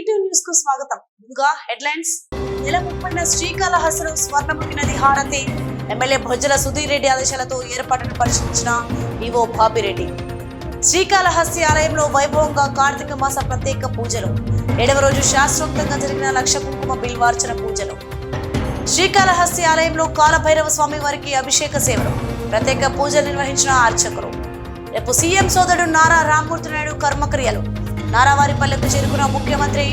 వీటి న్యూస్కు స్వాగతం. ముందుగా హెడ్లైన్స్. నెల ముప్పైన శ్రీకాళహస్తిలో స్వర్ణముఖి హారతి ఎమ్మెల్యే భొజ్జల సుధీర్ రెడ్డి ఆదేశాలతో ఏర్పాటును పరిశీలించిన ఈవో బాపిరెడ్డి శ్రీకాళహస్తి ఆలయంలో వైభవంగా కార్తీక మాస ప్రత్యేక పూజలు. ఏడవ రోజు శాస్త్రోక్తంగా జరిగిన లక్ష కుంకుమ బిల్వార్చన పూజలు. శ్రీకాళహస్తి ఆలయంలో కాలభైరవ స్వామి వారికి అభిషేక సేవలు. ప్రత్యేక పూజలు నిర్వహించిన అర్చకులు. రేపు సీఎం సోదరుడు నారా రామ్మూర్తి నాయుడు కర్మక్రియలు. నారావారిపల్లెకు చేరుకున్న ముఖ్యమంత్రి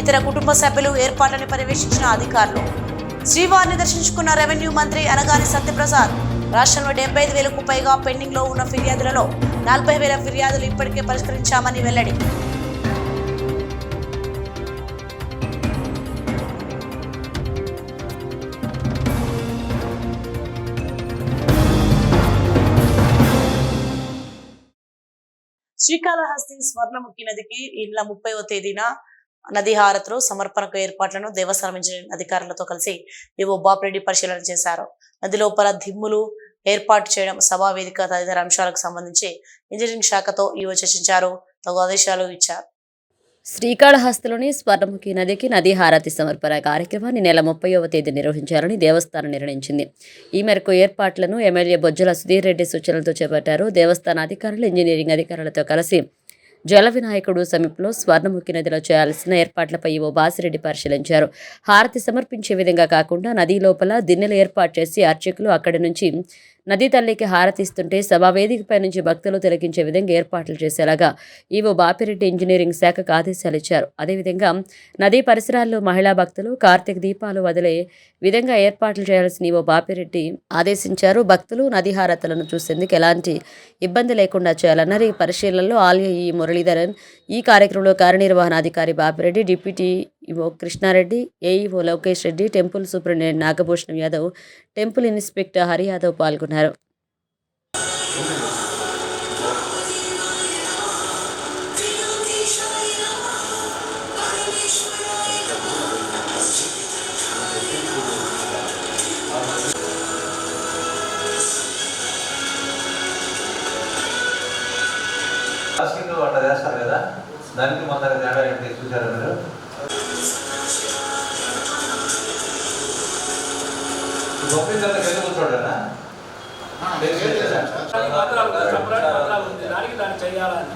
ఇతర కుటుంబ సభ్యులు ఏర్పాట్లను పర్యవేక్షించిన అధికారులు. శ్రీవారిని దర్శించుకున్న రెవెన్యూ మంత్రి అనగాని సత్యప్రసాద్ రాష్ట్రంలో డెబ్బై ఐదు వేలకు పైగా పెండింగ్లో ఉన్న ఫిర్యాదులలో నలభై వేల ఫిర్యాదులు ఇప్పటికే పరిష్కరించామని వెల్లడి. శ్రీకాళహస్తి స్వర్ణముఖి నదికి ఈ నెల ముప్పైవ తేదీన నది హారతిలో సమర్పణకు ఏర్పాట్లను దేవస్థానం ఇంజనీరింగ్ అధికారులతో కలిసి ఏవో బాపిరెడ్డి పరిశీలన చేశారు. నది లోపల దిమ్ములు ఏర్పాటు చేయడం సభా వేదిక తదితర అంశాలకు సంబంధించి ఇంజనీరింగ్ శాఖతో ఈవో చర్చించారు తగు ఆదేశాలు ఇచ్చారు. శ్రీకాళహస్తిలోని స్వర్ణముఖి నదికి నదీ హారతి సమర్పణ కార్యక్రమాన్ని నెల ముప్పైవ తేదీ నిర్వహించాలని దేవస్థానం నిర్ణయించింది. ఈ మేరకు ఏర్పాట్లను ఎమ్మెల్యే బొజ్జల సుధీర్ రెడ్డి సూచనలతో చేపట్టారు. దేవస్థాన అధికారులు ఇంజనీరింగ్ అధికారులతో కలిసి జల వినాయకుడు సమీపంలో స్వర్ణముఖి నదిలో చేయాల్సిన ఏర్పాట్లపై ఓ బాసిరెడ్డి పరిశీలించారు. హారతి సమర్పించే విధంగా కాకుండా నదీ లోపల దిన్నెలు ఏర్పాటు చేసి అర్చకులు అక్కడి నుంచి నదీ తల్లికి హారతిస్తుంటే సభావేదికపై నుంచి భక్తులు తిలకించే విధంగా ఏర్పాట్లు చేసేలాగా ఈవో బాపిరెడ్డి ఇంజనీరింగ్ శాఖకు ఆదేశాలు ఇచ్చారు. అదేవిధంగా నదీ పరిసరాల్లో మహిళా భక్తులు కార్తీక దీపాలు వదిలే విధంగా ఏర్పాట్లు చేయాల్సిన ఈవో బాపిరెడ్డి ఆదేశించారు. భక్తులు నదీ హారతులను చూసేందుకు ఎలాంటి ఇబ్బంది లేకుండా చేయాలన్నారు. ఈ పరిశీలనలో ఆలయ ఈ మురళీధరన్ ఈ కార్యక్రమంలో కార్యనిర్వహణాధికారి Bapireddy deputy Krishnareddy AEO Lokesh Reddy temple superintendent Nagabhushanam Yadav temple inspector Hari Yadav పాల్గొన్నారు.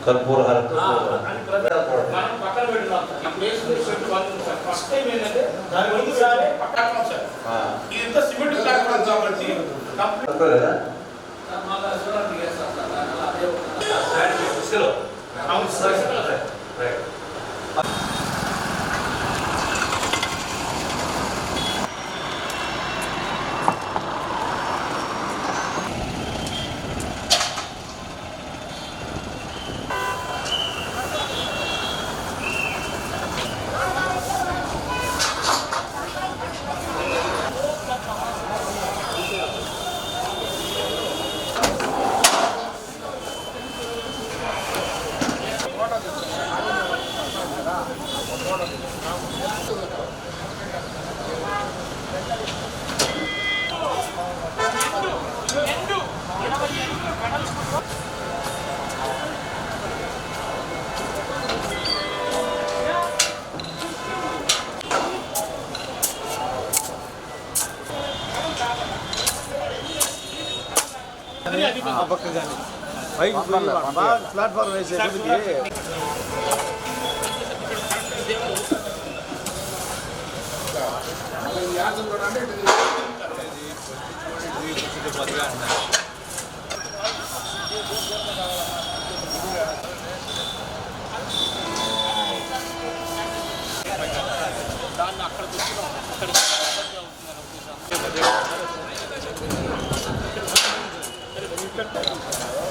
కర్పూర మనం పక్కన పెట్టున్నాం ఈ ప్లేస్ పెట్టుకోవాలి సార్ ఫస్ట్ టైం ఏంటంటే దాని ముందు సారే పక్కన సార్. ఇదంతా సిమెంట్ ప్లాట్ఫామ్ కాబట్టి కంప్లీట్ కదా? అవును ప్లాట్ఫామ్ వేసే どう?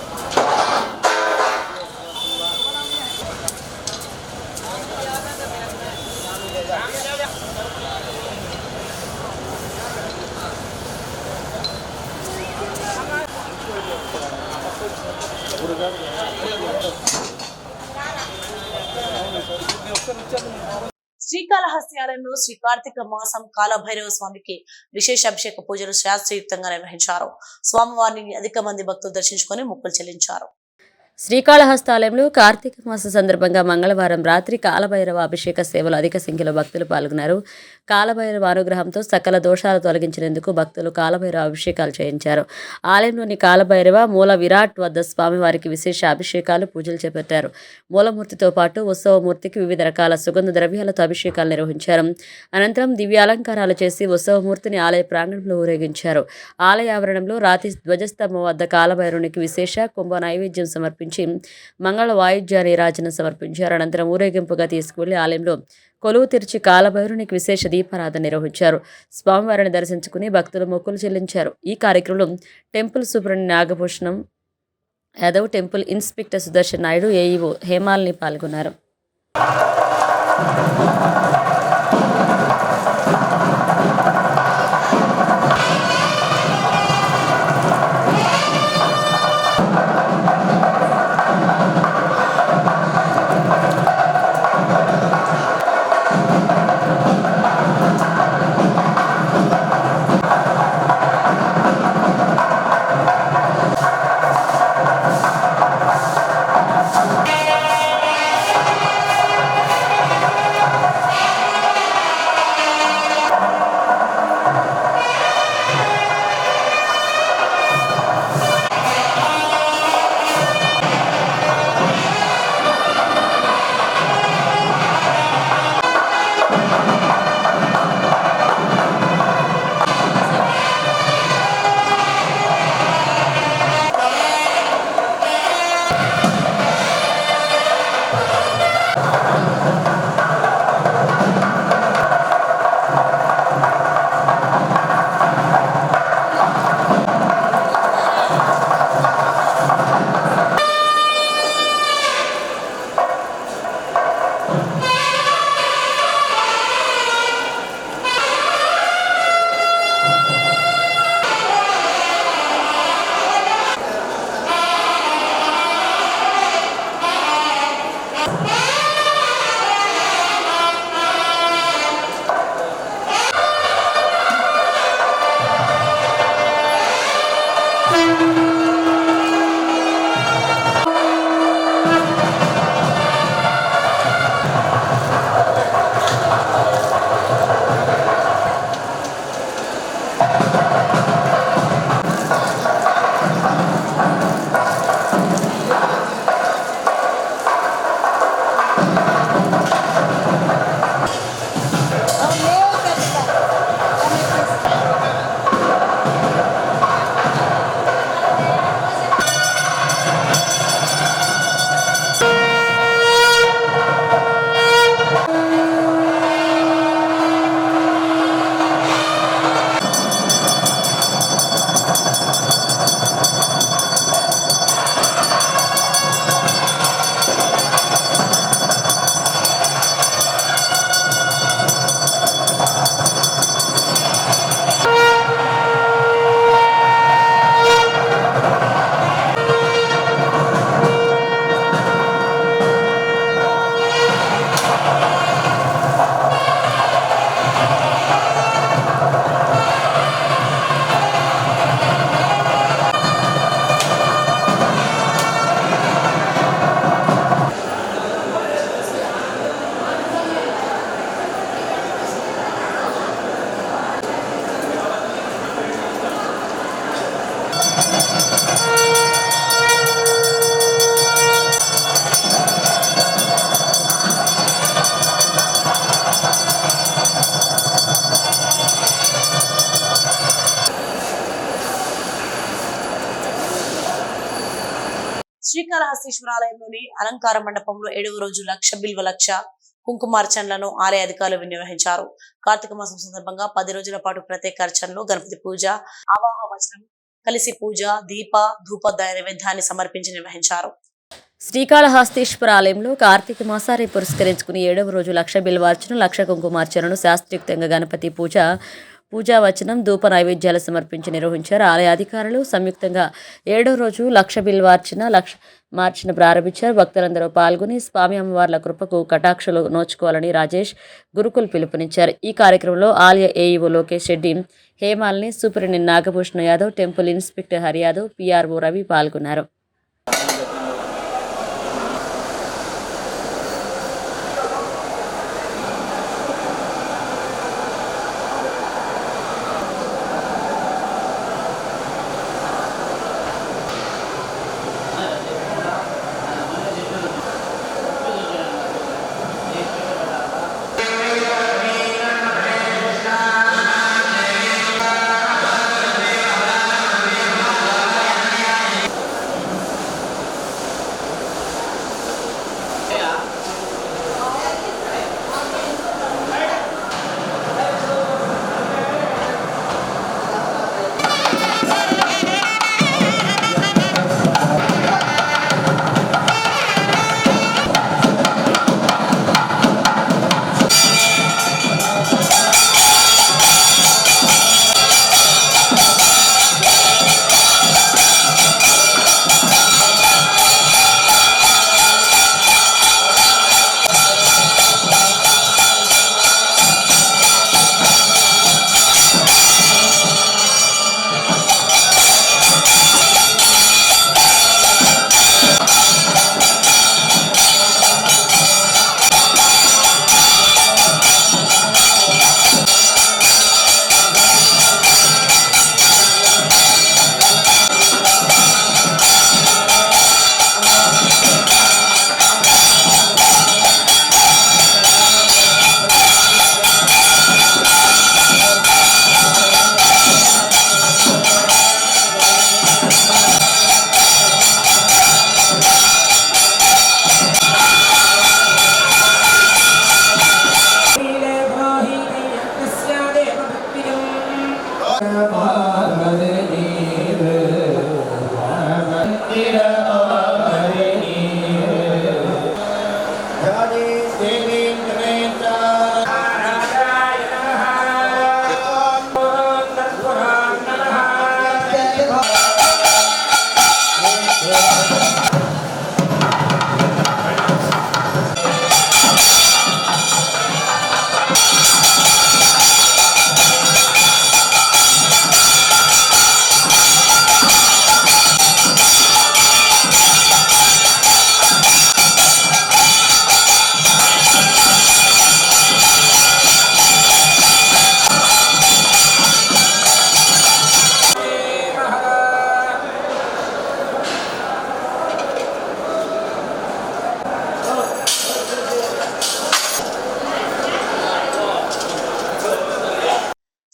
శ్రీకాళహస్తి ఆలయంలో శ్రీ కార్తీక మాసం కాలభైరవ స్వామికి విశేష అభిషేక పూజలు శాస్త్రయుక్తంగా నిర్వహించారు. స్వామివారిని అధిక మంది భక్తులు దర్శించుకొని మొక్కులు చెల్లించారు. శ్రీకాళహస్తాలయంలో కార్తీక మాస సందర్భంగా మంగళవారం రాత్రి కాలభైరవ అభిషేక సేవలు అధిక సంఖ్యలో భక్తులు పాల్గొన్నారు. కాలభైరవ అనుగ్రహంతో సకల దోషాలు తొలగించినందుకు భక్తులు కాలభైరవ అభిషేకాలు చేయించారు. ఆలయంలోని కాలభైరవ మూల విరాట్ వద్ద స్వామివారికి విశేష అభిషేకాలు పూజలు చేపట్టారు. మూలమూర్తితో పాటు ఉత్సవమూర్తికి వివిధ రకాల సుగంధ ద్రవ్యాలతో అభిషేకాలు నిర్వహించారు. అనంతరం దివ్య అలంకారాలు చేసి ఉత్సవమూర్తిని ఆలయ ప్రాంగణంలో ఊరేగించారు. ఆలయ ఆవరణంలో రాతి ధ్వజస్తంభం వద్ద కాలభైరవునికి విశేష కుంభ నైవేద్యం సమర్పించారు. సమర్పించి మంగళ వాయుద్యాన్ని నీరాజన సమర్పించారు. అనంతరం ఊరేగింపుగా తీసుకువెళ్ళి ఆలయంలో కొలువు తెరిచి కాలభైరునికి విశేష దీపారాధన నిర్వహించారు. స్వామివారిని దర్శించుకుని భక్తులు మొక్కులు చెల్లించారు. ఈ కార్యక్రమంలో temple superintendent Nagabhushanam Yadav temple inspector Sudarshan Naidu AEO Hemalini పాల్గొన్నారు. అలంకార మండపంలో ఏడవ రోజు లక్ష బిల్వ లక్ష కుంకుమార్చనలను ఆలయ అధికారులు నిర్వహించారు కార్తీక మాసం సందర్భంగా పది రోజుల పాటు ప్రత్యేక అర్చనలు గణపతి పూజ ఆవాహ వచనం కలిసి పూజ దీప ధూప నైవేద్యాన్ని సమర్పించి నిర్వహించారు. శ్రీకాళహస్తీశ్వర ఆలయంలో కార్తీక మాసాన్ని పురస్కరించుకుని ఏడవ రోజు లక్ష బిల్వార్చన లక్ష కుంకుమార్చనను శాస్త్రయుక్తంగా గణపతి పూజ పూజా వచనం ధూప నైవేద్యాలు సమర్పించి నిర్వహించారు. ఆలయ అధికారులు సంయుక్తంగా ఏడో రోజు లక్ష బిల్వార్చన లక్ష మార్చిన ప్రారంభించారు. భక్తులందరూ పాల్గొని స్వామి అమ్మవార్ల కృపకు కటాక్షలు నోచుకోవాలని రాజేష్ గురుకుల్ పిలుపునిచ్చారు. ఈ కార్యక్రమంలో ఆలయ AEO Lokesh Reddy హేమాల్ని superintendent Nagabhushana Yadav temple inspector Hariyadav PRO Ravi పాల్గొన్నారు. Bye.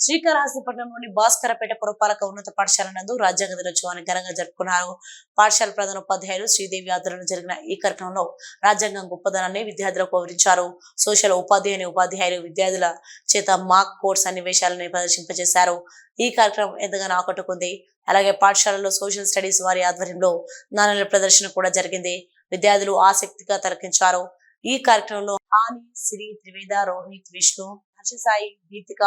శ్రీకాళహస్తిపట్నంలోని భాస్కరపేట పురపాలక ఉన్నత పాఠశాల నందు రాజ్యాంగ దినోత్సవాన్ని ఘనంగా జరుపుకున్నారు. పాఠశాల ప్రధాన ఉపాధ్యాయులు శ్రీదేవి ఆధ్వర్యంలో జరిగిన ఈ కార్యక్రమంలో రాజ్యాంగం గొప్పదనాన్ని విద్యార్థులకు వివరించారు. సోషల్ ఉపాధ్యాయుని ఉపాధ్యాయులు విద్యార్థుల చేత మాక్ కోర్స్ సన్నివేశాలను ప్రదర్శింపజేశారు. ఈ కార్యక్రమం ఎంతగానో ఆకట్టుకుంది. అలాగే పాఠశాలలో సోషల్ స్టడీస్ వారి ఆధ్వర్యంలో నాణ్యాల ప్రదర్శన కూడా జరిగింది. విద్యార్థులు ఆసక్తిగా తరలించారు ఈ కార్యక్రమంలో హాని శ్రీ త్రివేద రోహిత్ విష్ణు హర్షసాయి గీతిక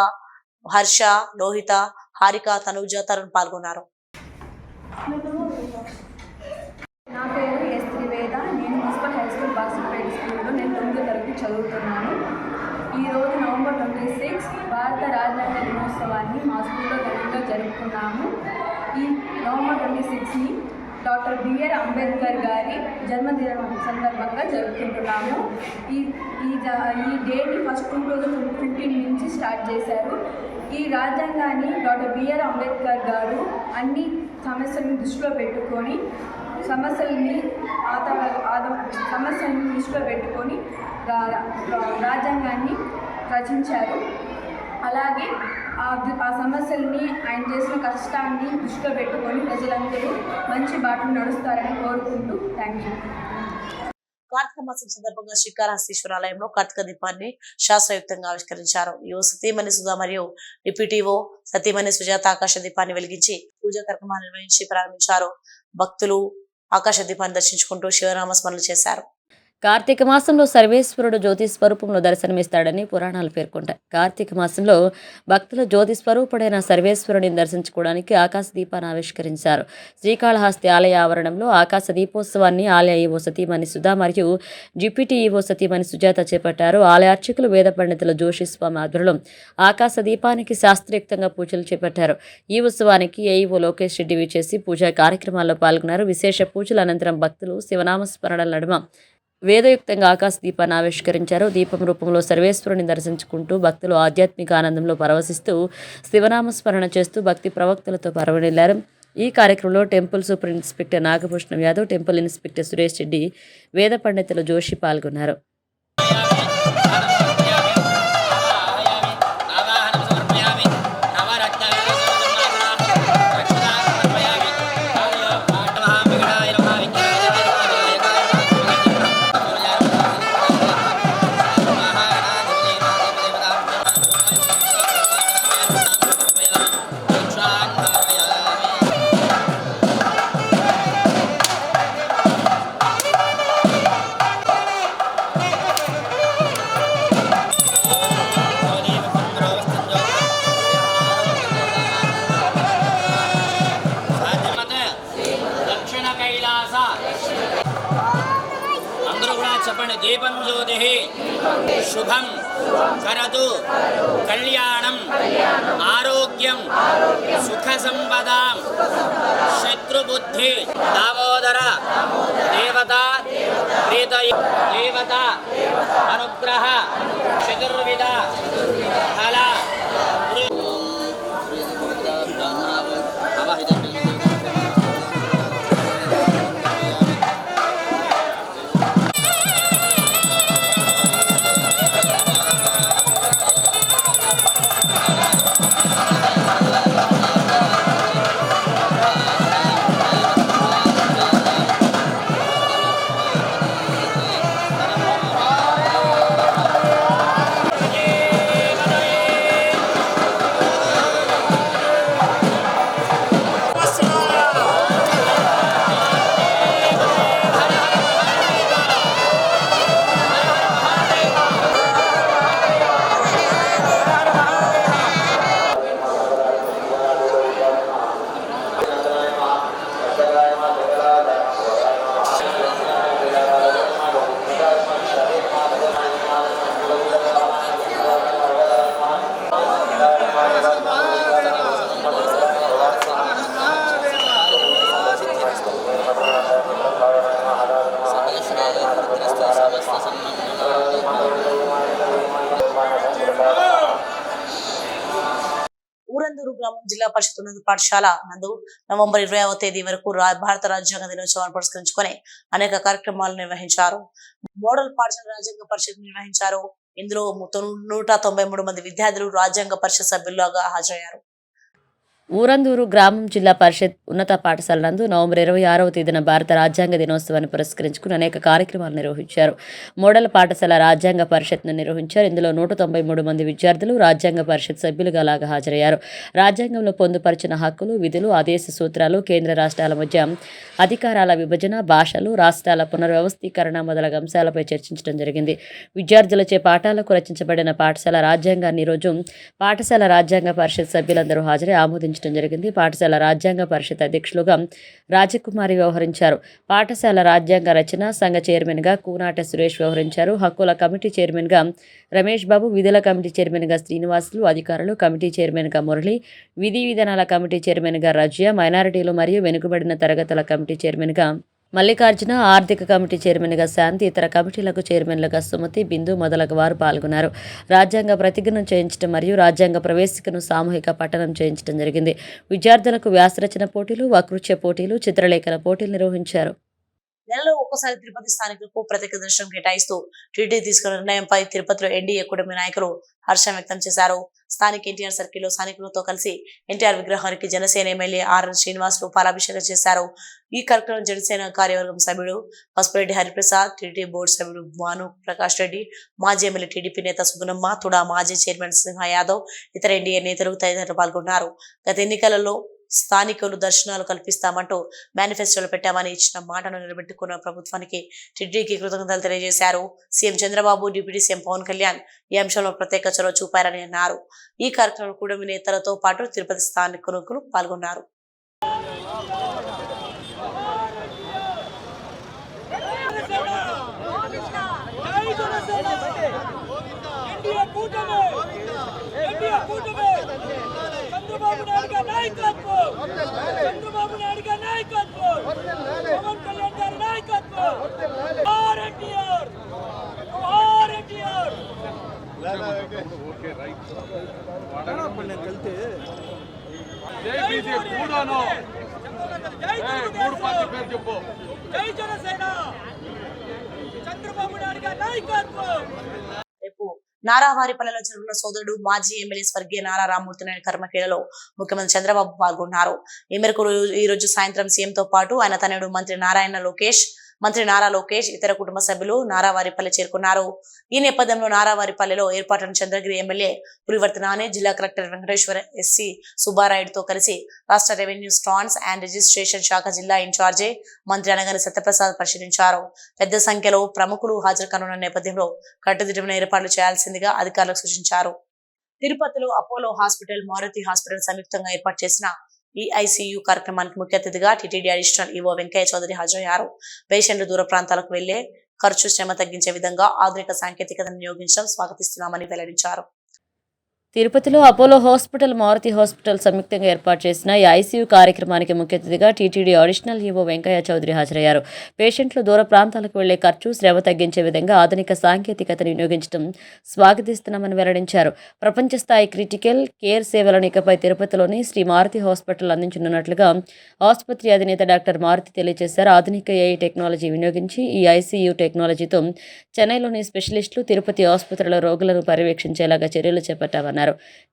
హర్ష లోహిత హారిక తనుజ తరుణ్ పాల్గొన్నారు. నా పేరు ఎస్ త్రివేద. నేను మున్సిపల్ హై స్కూల్ బాసిపేట స్కూల్లో నేను తొమ్మిదో తరగతి చదువుతున్నాను. ఈరోజు నవంబర్ ట్వంటీ సిక్స్ భారత రాజ్యాంగ దినోత్సవాన్ని మా స్కూల్లో ఘనంగా జరుపుకున్నాము. ఈ నవంబర్ ట్వంటీ సిక్స్ని డాక్టర్ బిఆర్ అంబేద్కర్ గారి జన్మదినం సందర్భంగా జరుపుకుంటున్నాము. ఈ ఈ జ- ఈ డేని ఫస్ట్ టూ థౌజండ్ ఫిఫ్టీన్ నుంచి స్టార్ట్ చేశారు. ఈ రాజ్యాంగాన్ని డాక్టర్ బిఆర్ అంబేద్కర్ గారు అన్ని సమస్యలను దృష్టిలో పెట్టుకొని సమస్యల్ని ఆత సమస్యలను దృష్టిలో పెట్టుకొని రా- రాజ్యాంగాన్ని రచించారు. అలాగే ఆ ఆ సమస్యల్ని ఆయన చేసిన కష్టాన్ని దృష్టిలో పెట్టుకొని ప్రజలందరూ మంచి బాటలు నడుస్తారని కోరుకుంటూ థ్యాంక్ యూ కార్తీక మాసం సందర్భంగా శ్రీకాళహస్తీశ్వరాలయంలో కార్తీక దీపాన్ని శాస్త్రయుక్తంగా ఆవిష్కరించారు. యువ సతీమణి సుధా మరియు డిప్యూటీఓ సతీమణి సుజాత ఆకాశ దీపాన్ని వెలిగించి పూజా కార్యక్రమాలు నిర్వహించి ప్రారంభించారు. భక్తులు ఆకాశ దీపాన్ని దర్శించుకుంటూ శివనామ స్మరణలు చేశారు. కార్తీక మాసంలో సర్వేశ్వరుడు జ్యోతి స్వరూపంలో దర్శనమిస్తాడని పురాణాలు పేర్కొంటాయి. కార్తీక మాసంలో భక్తుల జ్యోతి స్వరూపుడైన సర్వేశ్వరుని దర్శించుకోవడానికి ఆకాశ దీపాన్ని ఆవిష్కరించారు. శ్రీకాళహస్తి ఆలయ ఆవరణంలో ఆకాశ దీపోత్సవాన్ని ఆలయ ఈవో సతీమణి సుధా మరియు డిప్యూటీ ఈవో సతీమణి సుజాత చేపట్టారు. ఆలయ అర్చకులు వేద పండితుల జోషి స్వామి ఆధ్వర్యంలో ఆకాశ దీపానికి శాస్త్రయుక్తంగా పూజలు చేపట్టారు. ఈ ఉత్సవానికి ఏఈఓ లోకేష్ రెడ్డి విచేసి పూజా కార్యక్రమాల్లో పాల్గొన్నారు. విశేష పూజల అనంతరం భక్తులు శివనామ స్మరణల నడుమ వేదయుక్తంగా ఆకాశ దీపాన్ని ఆవిష్కరించారు. దీపం రూపంలో సర్వేశ్వరుని దర్శించుకుంటూ భక్తులు ఆధ్యాత్మిక ఆనందంలో పరవశిస్తూ శివనామ స్మరణ చేస్తూ భక్తి ప్రవక్తలతో పరవనిల్లారు ఈ కార్యక్రమంలో temple super inspector Nagabhushanam Yadav temple inspector Suresh Reddy వేద పండితులు జోషి పాల్గొన్నారు. सपणदीपं ज्योतिः शुभं करतु कल्याणम् आरोग्यं सुखसम्पदां शत्रुबुद्धि दामोदर देवता प्रीतय देवता अनुग्रह चतुर्विध फला జిల్లా పరిషత్ ఉన్నత పాఠశాల నందు నవంబర్ ఇరవైవ తేదీ వరకు రా- భారత రాజ్యాంగ దినోత్సవాన్ని పురస్కరించుకొని అనేక కార్యక్రమాలు నిర్వహించారు. మోడల్ పాఠశాల రాజ్యాంగ పరిషత్ నిర్వహించారు. ఇందులో మొత్తం నూట తొంభై మూడు మంది విద్యార్థులు రాజ్యాంగ పరిషత్ సభ్యులుగా హాజరయ్యారు. ఊరందూరు గ్రామం జిల్లా పరిషత్ ఉన్నత పాఠశాల నందు నవంబర్ ఇరవై ఆరవ తేదీన భారత రాజ్యాంగ దినోత్సవాన్ని పురస్కరించుకుని అనేక కార్యక్రమాలు నిర్వహించారు. మోడల్ పాఠశాల రాజ్యాంగ పరిషత్ను నిర్వహించారు. ఇందులో నూట తొంభై మూడు మంది విద్యార్థులు రాజ్యాంగ పరిషత్ సభ్యులుగా లాగా హాజరయ్యారు. రాజ్యాంగంలో పొందుపరిచిన హక్కులు విధులు ఆదేశ సూత్రాలు కేంద్ర రాష్ట్రాల మధ్య అధికారాల విభజన భాషలు రాష్ట్రాల పునర్వ్యవస్థీకరణ మొదలగు అంశాలపై చర్చించడం జరిగింది. విద్యార్థులచే పాఠాలకు రచించబడిన పాఠశాల రాజ్యాంగాన్ని ఈరోజు పాఠశాల రాజ్యాంగ పరిషత్ సభ్యులందరూ హాజరై నిర్వహించడం జరిగింది. పాఠశాల రాజ్యాంగ పరిషత్ అధ్యక్షులుగా రాజకుమారి వ్యవహరించారు. పాఠశాల రాజ్యాంగ రచన సంఘ చైర్మన్గా కూనాట సురేష్ వ్యవహరించారు. హక్కుల కమిటీ చైర్మన్గా రమేష్ బాబు విధుల కమిటీ చైర్మన్గా శ్రీనివాసులు అధికారులు కమిటీ చైర్మన్గా మురళి విధి విధానాల కమిటీ చైర్మన్గా రజియా మైనారిటీలు మరియు వెనుకబడిన తరగతుల కమిటీ చైర్మన్గా మల్లికార్జున ఆర్థిక కమిటీ చైర్మన్గా శాంతి ఇతర కమిటీలకు చైర్మన్లుగా సుమతి బిందు మొదలగు వారు పాల్గొన్నారు. రాజ్యాంగ ప్రతిజ్ఞను చేయించడం మరియు రాజ్యాంగ ప్రవేశికను సామూహిక పఠనం చేయించడం జరిగింది. విద్యార్థులకు వ్యాసరచన పోటీలు వకృత్య పోటీలు చిత్రలేఖన పోటీలు నిర్వహించారు. నెలలో ఒక్కసారి తిరుపతి స్థానికులకు ప్రత్యేక దర్శనం కేటాయిస్తూ టీడీ తీసుకున్న నిర్ణయంపై తిరుపతిలో ఎన్డీఏ కూటమి నాయకులు హర్షం వ్యక్తం చేశారు. స్థానిక ఎన్టీఆర్ సర్కిల్లో స్థానికులతో కలిసి ఎన్టీఆర్ విగ్రహానికి జనసేన ఎమ్మెల్యే ఆర్ శ్రీనివాసులు పాలాభిషేకం చేశారు. ఈ కార్యక్రమం జనసేన కార్యవర్గం సభ్యుడు పసుపురెడ్డి హరిప్రసాద్ టీడీ బోర్డు సభ్యుడు భాను ప్రకాష్ రెడ్డి మాజీ ఎమ్మెల్యే టీడీపీ నేత సుగుణమ్మ తుడా మాజీ చైర్మన్ సింహ యాదవ్ ఇతర ఎన్డీఏ నేతలు తదితరులు పాల్గొన్నారు. గత ఎన్నికలలో స్థానికులు దర్శనాలు కల్పిస్తామంటూ మేనిఫెస్టోలో పెట్టామని ఇచ్చిన మాటను నిలబెట్టుకున్న ప్రభుత్వానికి టిడ్డీకి కృతజ్ఞతలు తెలియజేశారు. CM Chandrababu deputy CM Pawan Kalyan ఈ అంశంలో ప్రత్యేక చొరవ చూపారని అన్నారు. ఈ కార్యక్రమంలో కూడమి నేతలతో పాటు తిరుపతి స్థానికులు పాల్గొన్నారు. ఎన్డీఏ కూటమి! ఎన్డీఏ కూటమి! చంద్రబాబు నాయుడు నాయకత్వం! చంద్రబాబు నాయుడు గారి నాయకత్వం! పవన్ కళ్యాణ్ గారి నాయకత్వం! Are NTR are! ఎన్టీఆర్ జై కూడాను. జై తెలుగుదేశం జై జనసేన! చంద్రబాబు నాయుడు గారి నాయకత్వం! నారావారిపల్లెలో జరుగుతున్న సోదరుడు మాజీ ఎమ్మెల్యే స్వర్గీయ నారా రామ్మూర్తి నాయుడు కర్మకేళలో ముఖ్యమంత్రి చంద్రబాబు పాల్గొన్నారు. ఈ మేరకు ఈ రోజు సాయంత్రం సీఎంతో పాటు ఆయన తనయుడు మంత్రి నారాయణ లోకేష్ మంత్రి నారా లోకేష్ ఇతర కుటుంబ సభ్యులు నారావారిపల్లె చేరుకున్నారు. ఈ నేపథ్యంలో నారావారిపల్లిలో ఏర్పాటైన చంద్రగిరి ఎమ్మెల్యే పులివర్తి నాని జిల్లా కలెక్టర్ వెంకటేశ్వర ఎస్సి సుబ్బారాయుడుతో కలిసి రాష్ట్ర రెవెన్యూ స్టాండ్స్ అండ్ రిజిస్ట్రేషన్ శాఖ జిల్లా ఇన్ఛార్జి మంత్రి అనగాని సత్యప్రసాద్ పరిశీలించారు. పెద్ద సంఖ్యలో ప్రముఖులు హాజరు కానున్న నేపథ్యంలో కట్టుదిట్టమైన ఏర్పాట్లు చేయాల్సిందిగా అధికారులకు సూచించారు. తిరుపతిలో అపోలో హాస్పిటల్ మారుతి హాస్పిటల్ సంయుక్తంగా ఏర్పాటు చేసిన ఈ కార్యక్రమానికి ముఖ్య అతిథిగా TTD additional EO Venkaiah Chowdary హాజరయ్యారు. పేషెంట్లు దూర ప్రాంతాలకు వెళ్ళే ఖర్చు శ్రమ తగ్గించే విధంగా ఆధునిక సాంకేతికతను వినియోగించడం స్వాగతిస్తున్నామని వెల్లడించారు. తిరుపతిలో అపోలో హాస్పిటల్ మారుతి హాస్పిటల్ సంయుక్తంగా ఏర్పాటు చేసిన ఈ ఐసీయూ కార్యక్రమానికి ముఖ్య అతిథిగా TTD additional EO Venkaiah Chowdary హాజరయ్యారు. పేషెంట్లు దూర ప్రాంతాలకు వెళ్ళే ఖర్చు శ్రమ తగ్గించే విధంగా ఆధునిక సాంకేతికతను వినియోగించడం స్వాగతిస్తున్నామని వెల్లడించారు. ప్రపంచ స్థాయి క్రిటికల్ కేర్ సేవలను ఇకపై తిరుపతిలోని శ్రీ మారుతి హాస్పిటల్ అందించనున్నట్లుగా ఆసుపత్రి అధినేత డాక్టర్ మారుతి తెలియజేశారు. ఆధునిక ఏఐ టెక్నాలజీ వినియోగించి ఈ ఐసీయూ టెక్నాలజీతో చెన్నైలోని స్పెషలిస్టులు తిరుపతి ఆసుపత్రిలో రోగులను పర్యవేక్షించేలాగా చర్యలు చేపట్టామన్నారు.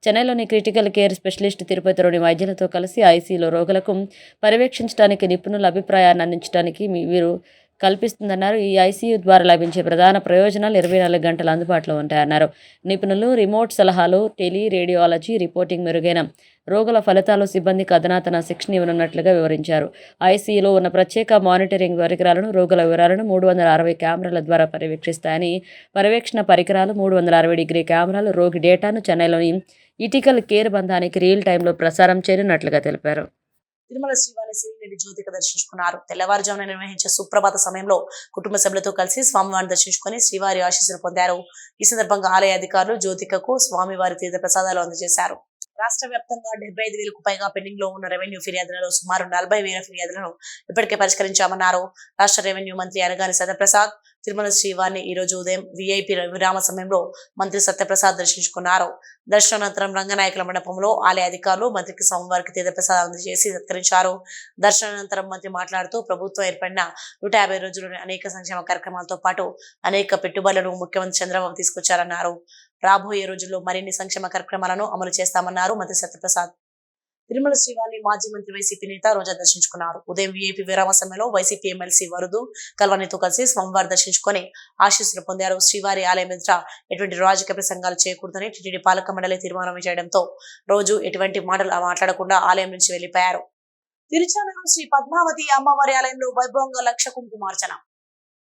చెన్నైలోని క్రిటికల్ కేర్ స్పెషలిస్ట్ తిరుపతిలోని వైద్యులతో కలిసి ఐసీలో రోగులకు పర్యవేక్షించడానికి నిపుణుల అభిప్రాయాన్ని అందించడానికి వీరు కల్పిస్తుందన్నారు. ఈ ఐసీయూ ద్వారా లభించే ప్రధాన ప్రయోజనాలు ఇరవై నాలుగు గంటలు అందుబాటులో ఉంటాయన్నారు. నిపుణులు రిమోట్ సలహాలు టెలి రేడియాలజీ రిపోర్టింగ్ మెరుగైన రోగుల ఫలితాలు సిబ్బందికి అధునాతన శిక్షణ ఇవ్వనున్నట్లుగా వివరించారు. ఐసీయూలో ఉన్న ప్రత్యేక మానిటరింగ్ పరికరాలను రోగుల వివరాలను మూడు వందల అరవై కెమెరాల ద్వారా పర్యవేక్షిస్తాయని పర్యవేక్షణ పరికరాలు మూడు వందల అరవై డిగ్రీ కెమెరాలు రోగి డేటాను చెన్నైలోని ఇటికల్ కేర్ బంధానికి రియల్ టైంలో ప్రసారం చేయనున్నట్లుగా తెలిపారు. తిరుమల శ్రీవారి శ్రీరెడ్డి జ్యోతిక దర్శించుకున్నారు. తెల్లవారుజామున నిర్వహించే సుప్రభాత సమయంలో కుటుంబ సభ్యులతో కలిసి స్వామివారిని దర్శించుకుని శ్రీవారి ఆశీస్సులు పొందారు. ఈ సందర్భంగా ఆలయ అధికారులు జ్యోతికకు స్వామివారి తీర్థ ప్రసాదాలు అందజేశారు. రాష్ట్ర వ్యాప్తంగా డెబ్బై ఐదు వేలకు పైగా పెండింగ్లో ఉన్న రెవెన్యూ ఫిర్యాదులలో సుమారు నలభై వేల ఫిర్యాదులను ఇప్పటికే పరిష్కరించామన్నారు. రాష్ట్ర రెవెన్యూ మంత్రి అనగాని సత్యప్రసాద్ తిరుమల శ్రీవారిని ఈ రోజు ఉదయం విఐపి విరామ సమయంలో మంత్రి సత్యప్రసాద్ దర్శించుకున్నారు. దర్శనానంతరం రంగనాయకుల మండపంలో ఆలయ అధికారులు మంత్రికి స్వామివారికి తీర్థప్రసాదం అందజేసి సత్కరించారు. దర్శనానంతరం మంత్రి మాట్లాడుతూ ప్రభుత్వం ఏర్పడిన నూట యాభై రోజుల్లోని అనేక సంక్షేమ కార్యక్రమాలతో పాటు అనేక పెట్టుబడులను ముఖ్యమంత్రి చంద్రబాబు తీసుకొచ్చారన్నారు. రాబోయే రోజుల్లో మరిన్ని సంక్షేమ కార్యక్రమాలను అమలు చేస్తామన్నారు మంత్రి సత్యప్రసాద్. తిరుమల శ్రీవాణి మాజీ మంత్రి వైసీపీ నేత రోజా దర్శించుకున్నారు. ఉదయం వీఐపీ విరామ సమయంలో వైసీపీ ఎమ్మెల్సీ వరుదు కల్వనితో కలిసి స్వామివారి దర్శించుకుని ఆశీస్సులు పొందారు. శ్రీవారి ఆలయం ఎదుట ఎటువంటి రాజకీయ ప్రసంగాలు చేయకూడదని టీటీడీ పాలక మండలి తీర్మానం చేయడంతో రోజు ఎటువంటి మాటలు మాట్లాడకుండా ఆలయం నుంచి వెళ్ళిపోయారు తిరుచానూరు శ్రీ పద్మావతి అమ్మవారి ఆలయంలో వైభవంగా లక్ష కుంకుమార్చన.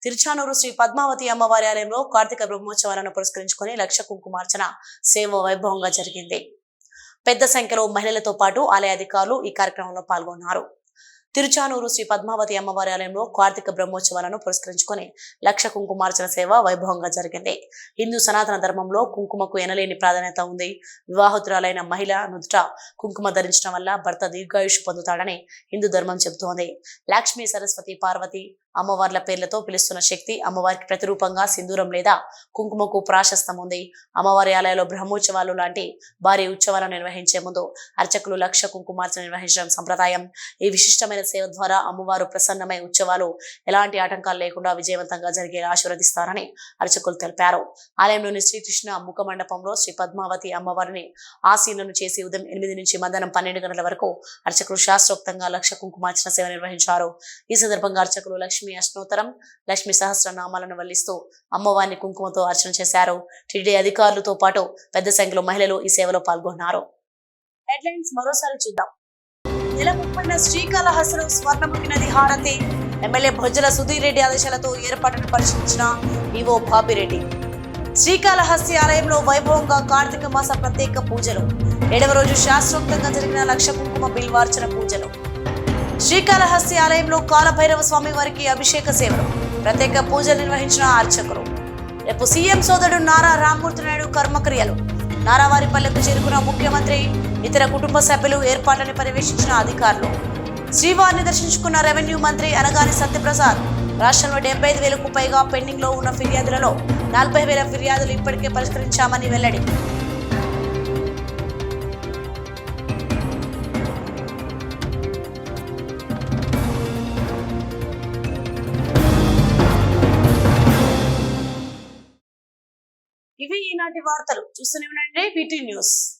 తిరుచానూరు శ్రీ పద్మావతి అమ్మవారి ఆలయంలో కార్తీక బ్రహ్మోత్సవాలను పురస్కరించుకుని లక్ష కుంకుమార్చన సేవ వైభవంగా జరిగింది. పెద్ద సంఖ్యలో మహిళలతో పాటు ఆలయ అధికారులు ఈ కార్యక్రమంలో పాల్గొన్నారు. తిరుచానూరు శ్రీ పద్మావతి అమ్మవారి ఆలయంలో కార్తీక బ్రహ్మోత్సవాలను పురస్కరించుకొని లక్ష కుంకుమార్చన సేవ వైభవంగా జరిగింది. హిందూ సనాతన ధర్మంలో కుంకుమకు ఎనలేని ప్రాధాన్యత ఉంది. వివాహితురాలైన మహిళ నుదుట కుంకుమ ధరించడం వల్ల భర్త దీర్ఘాయుష్ పొందుతాడని హిందూ ధర్మం చెబుతోంది. లక్ష్మీ సరస్వతి పార్వతి అమ్మవార్ల పేర్లతో పిలుస్తున్న శక్తి అమ్మవారికి ప్రతిరూపంగా సింధూరం లేదా కుంకుమకు ప్రాశస్తం ఉంది. అమ్మవారి ఆలయంలో బ్రహ్మోత్సవాలు లాంటి భారీ ఉత్సవాలను నిర్వహించే ముందు అర్చకులు లక్ష కుంకుమార్చన నిర్వహించడం సంప్రదాయం. ఈ విశిష్టమైన సేవ ద్వారా అమ్మవారు ప్రసన్నమై ఉత్సవాలు ఎలాంటి ఆటంకాలు లేకుండా విజయవంతంగా జరిగేలా ఆశీర్వదిస్తారని అర్చకులు తెలిపారు. ఆలయంలోని శ్రీకృష్ణ ముఖ మండపంలో శ్రీ పద్మావతి అమ్మవారిని ఆసీనులను చేసి ఉదయం ఎనిమిది నుంచి మధ్యాహ్నం పన్నెండు గంటల వరకు అర్చకులు శాస్త్రోక్తంగా లక్ష కుంకుమార్చన సేవ నిర్వహించారు. ఈ సందర్భంగా అర్చకులు లక్ష్మీ అష్టోత్తరం లక్ష్మి సహస్రనామాలను వల్లిస్తూ అమ్మవారిని కుంకుమతో అర్చన చేశారు. టీడీ అధికారులతో పాటు పెద్ద సంఖ్యలో మహిళలు ఈ సేవలో పాల్గొన్నారు. హెడ్లైన్స్ మరోసారి చూద్దాం. నెల ముప్పైన శ్రీకాళహస్తిలో స్వర్ణముఖి నది హారతి. ఎమ్మెల్యే భొజ్జల సుధీర్ రెడ్డి ఆదేశాలతో ఏర్పాటును పరిశీలించిన ఈవో బాపిరెడ్డి శ్రీకాళహస్తి ఆలయంలో వైభవంగా కార్తీక మాస ప్రత్యేక పూజలు. ఏడవ రోజు శాస్త్రోక్తంగా జరిగిన లక్ష కుంకుమ బిల్వార్చన పూజలు. శ్రీకాళహస్తి ఆలయంలో కాలభైరవ స్వామి వారికి అభిషేక సేవలు. ప్రత్యేక పూజలు నిర్వహించిన అర్చకులు. రేపు సీఎం సోదరుడు నారా రామ్మూర్తి నాయుడు కర్మక్రియలు. నారావారిపల్లెకు చేరుకున్న ముఖ్యమంత్రి ఇతర కుటుంబ సభ్యులు ఏర్పాట్లను పర్యవేక్షించిన అధికారులు. శ్రీవారిని దర్శించుకున్న రెవెన్యూ మంత్రి అనగాని సత్యప్రసాద్ రాష్ట్రంలో డెబ్బై ఐదు వేలకు పైగా పెండింగ్లో ఉన్న ఫిర్యాదులలో నలభై వేల ఫిర్యాదులు ఇప్పటికే పరిష్కరించామని వెల్లడి. వార్తలు చూస్తూనే ఉండండి. VT news.